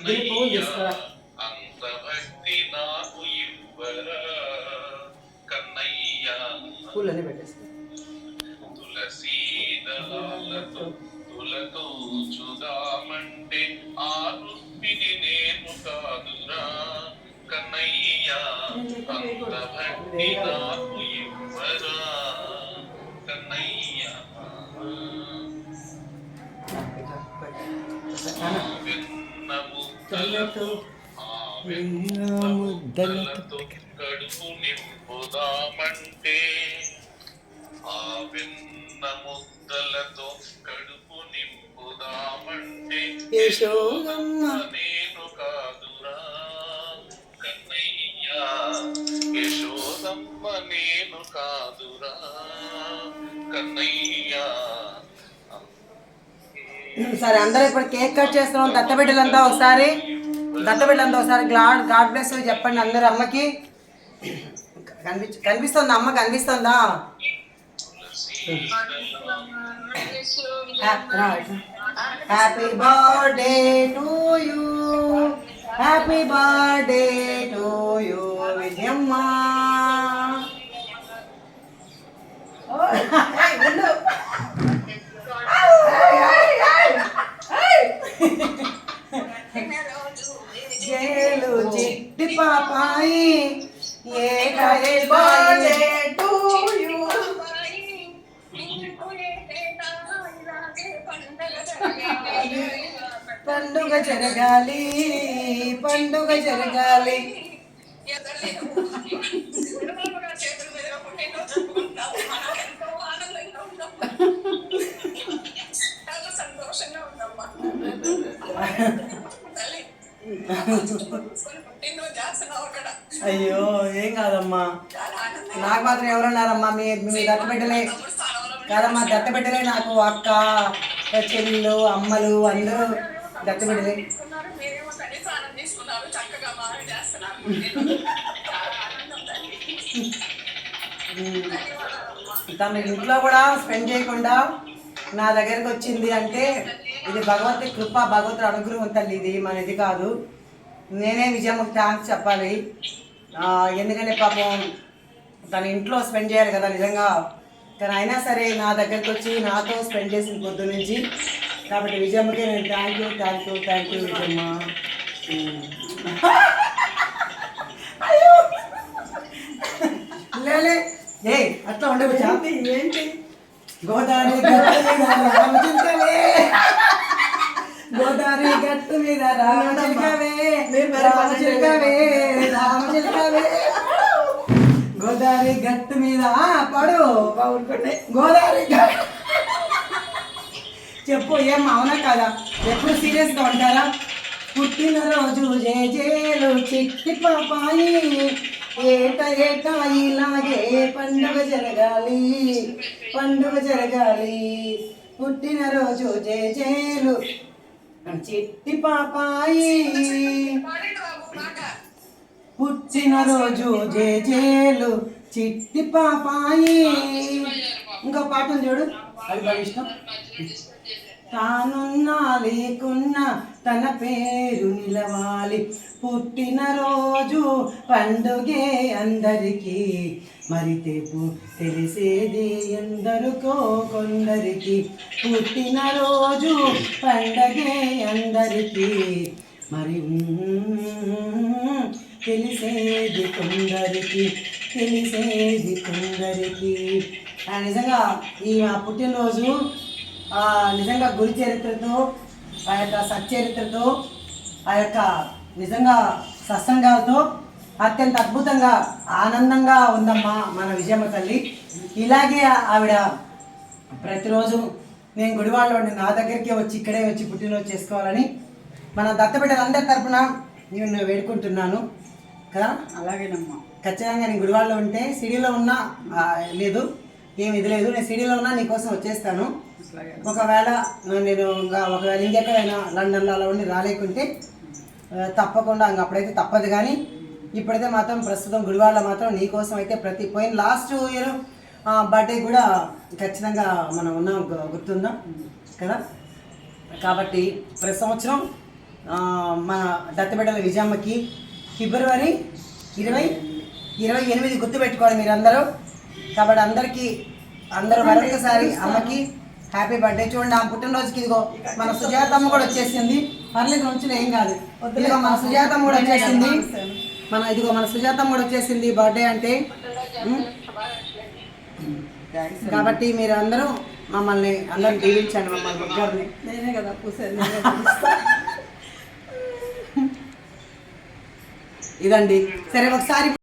దీని పువ్వులు తీసుకురా అంత భక్తి నాకు ఇవ్వరా కన్నయ్య పూలన్నీ పెట్టేస్తా తులతో చుదామంటే ఆ రుక్మిణి నేను కాదురా కన్నయ్య అంత భక్తి నాకు ఇవ్వరా కన్నయ్య ముద్దలతో ముద్దలతో కడుపు నింపుదామంటే ఆ వెన్న ముద్దలతో కడుపు నింపుదామంటే యశోదమ్మ. నేను కాదురా కన్నయ్య. యశోదమ్మ నేను కాదురా కన్నయ్య. సరే అందరూ ఇప్పుడు కేక్ కట్ చేస్తున్నాం. దత్తబిడ్డలంతా ఒకసారి దత్తబిడ్డలంతా ఒకసారి గాడ్ గాడ్ బ్లెస్ చెప్పండి అందరు అమ్మకి. కనిపి కనిపిస్తుందా అమ్మ? కనిపిస్తుందా? Happy birthday to you happy birthday to you Vijayamma జేలు చిట్టి పాపాయి ఏ బర్త్డే టు యూ. పండుగ జరగాలి పండుగ జరగాలి సంతోషంగా ఉందమ్మా తల్లి పుట్టినరోజు చేస్తున్నావు అక్కడ అయ్యో ఏం కాదమ్మా? నాకు మాత్రం ఎవరున్నారమ్మా? మీ మీ దత్తబిడ్డలే కాదమ్మా దత్తబిడ్డలే నాకు అక్క చెల్లెళ్ళు అమ్మలు అందరూ దత్తబిడ్డలే తను ఇంట్లో కూడా స్పెండ్ చేయకుండా నా దగ్గరికి వచ్చింది అంటే ఇది భగవంతుడి కృప భగవంతుడి అనుగ్రహం తల్లి ఇది మన ఇది కాదు. నేనే విజయమ్మకి థ్యాంక్స్ చెప్పాలి. ఎందుకంటే పాపం తన ఇంట్లో స్పెండ్ చేయాలి కదా నిజంగా. కానీ అయినా సరే నా దగ్గరికి వచ్చి నాతో స్పెండ్ చేసిన పొద్దు నుంచి కాబట్టి విజయమ్మకి నేను thank you thank you thank you Vijayamma. లేలే ఏ అట్లా ఉండవు శాంతి ఏంటి గోదావరి గట్టు మీద రామచిలుకవే గోదావరి గట్టు మీద రామచిలుకవే రామచిలుకవే రామచిలుకవే గోదావరి గట్టు మీద పడు. గోదావరి చెప్పు ఏం అవునా కదా? ఎప్పుడు సీరియస్గా ఉంటారా? పుట్టినరోజు జేజేలు చిట్టి పాపాయి. ఏట ఏట ఇలాగే పండుగ జరగాలి పండుగ జరగాలి. పుట్టినరోజు జేజేలు చిట్టి పాపాయి. పుచ్చిన రోజు మాట పుట్టినరోజు జేజేలు చిట్టి పాపాయి. ఇంకో పాటలు చూడు. అది బాగా ఇష్టం. తానున్నా లేకున్నా తన పేరు నిలవాలి. పుట్టినరోజు పండుగే అందరికీ. మరి తెపు తెలిసేది ఎందరికో కొందరికి. పుట్టినరోజు పండగే అందరికీ. మరి తెలిసేది కొందరికి తెలిసేది కొందరికి. ఆ, నిజంగా ఈ పుట్టినరోజు నిజంగా గురి చరిత్రతో ఆ యొక్క సచ్చరిత్రతో ఆ యొక్క నిజంగా సత్సంగాలతో అత్యంత అద్భుతంగా ఆనందంగా ఉందమ్మా మన విజయమ్మ తల్లి. ఇలాగే ఆవిడ ప్రతిరోజు నేను గుడివాడలో నా దగ్గరికి వచ్చి ఇక్కడే వచ్చి పుట్టినరోజు చేసుకోవాలని మన దత్తబిడ్డలందరి తరపున నేను వేడుకుంటున్నాను. కదా? అలాగేనమ్మా. ఖచ్చితంగా నేను గుడివాడలో ఉంటే సిడీలో ఉన్నా లేదు. ఏమి ఇది లేదు నేను సిడీలో ఉన్నా నీకోసం వచ్చేస్తాను. ఒకవేళ నేను ఇంకా ఒకవేళ ఇంకెక్కడైనా లండన్లో అలా ఉండి రాలేకుంటే తప్పకుండా ఇంక అప్పుడైతే తప్పదు కానీ ఇప్పుడైతే మాత్రం ప్రస్తుతం గుడివాడలో మాత్రం నీకోసం అయితే ప్రతి పోయిన లాస్ట్ ఇయర్ బర్త్డే కూడా ఖచ్చితంగా మనం ఉన్నాం గుర్తుందా? కదా? కాబట్టి ప్రతి సంవత్సరం మన దత్తబిడ్డల విజయమ్మకి ఫిబ్రవరి ఇరవై ఇరవై ఎనిమిది గుర్తుపెట్టుకోవాలి మీరందరూ. కాబట్టి అందరికీ అందరూ మరొకసారి అమ్మకి హ్యాపీ బర్త్డే చూడండి ఆ పుట్టినరోజుకి ఇదిగో మన సుజాతమ్మ కూడా వచ్చేసింది. పర్లేదు ఉంచులే ఏం కాదు. ఇదిగో మన సుజాతమ్మ కూడా వచ్చేసింది. మన ఇదిగో మన సుజాతమ్మ కూడా వచ్చేసింది బర్త్డే అంటే? కాబట్టి మీరు అందరూ మమ్మల్ని అందరిని దీవించండి మమ్మల్ని ముగ్గురిని. నేనే కదా ఇదండి. సరే ఒకసారి